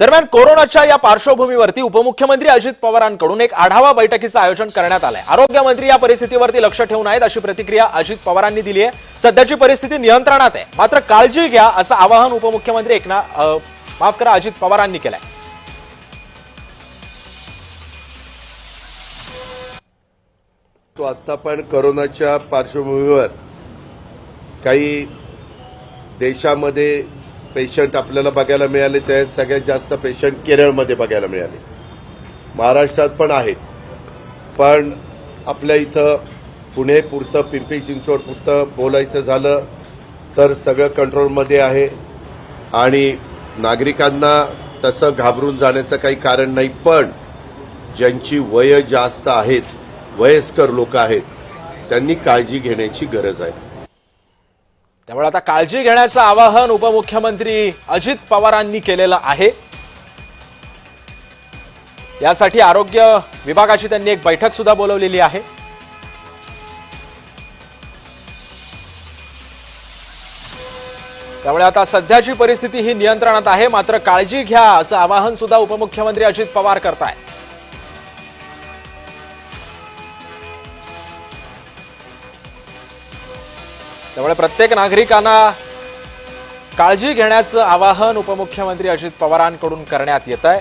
दरम्यान कोरोनाच्या या पार्श्वभूमीवरती उपमुख्यमंत्री अजित पवारांकडून एक आढावा बैठकीचं आयोजन करण्यात आलंय. आरोग्यमंत्री या परिस्थितीवरती लक्ष ठेवून आहेत अशी प्रतिक्रिया अजित पवारांनी दिली आहे. सध्याची परिस्थिती नियंत्रणात आहे. मात्र काळजी घ्या असं आवाहन उपमुख्यमंत्री एकना माफ करा अजित पवारांनी केलंय. तो आता पण करोनाच्या पार्श्वभूमीवर काही देशामध्ये पेशंट आपल्याला बघायला मिळाले ते सगळ्यात जास्त पेशंट केरळमध्ये बघायला मिळाले. महाराष्ट्रात पण आहेत. पण आपल्या इथं पुणे पुरतं पिंपरी चिंचवड पुरतं बोलायचं झालं तर सगळं कंट्रोलमध्ये आहे. आणि नागरिकांना तसं घाबरून जाण्याचं काही कारण नाही पण ज्यांची वय जास्त आहेत वयस्कर लोक आहेत त्यांनी काळजी घेण्याची गरज आहे. त्यामुळे आता काळजी घेण्याचं आवाहन उपमुख्यमंत्री अजित पवारांनी केलेलं आहे. यासाठी आरोग्य विभागाची त्यांनी एक बैठक सुद्धा बोलवलेली आहे. त्यामुळे आता सध्याची परिस्थिती ही नियंत्रणात आहे मात्र काळजी घ्या असं आवाहन सुद्धा उपमुख्यमंत्री अजित पवार करताय त्यामुळे प्रत्येक नागरिकांना काळजी घेण्याचं आवाहन उपमुख्यमंत्री अजित पवारांकडून करण्यात येत आहे.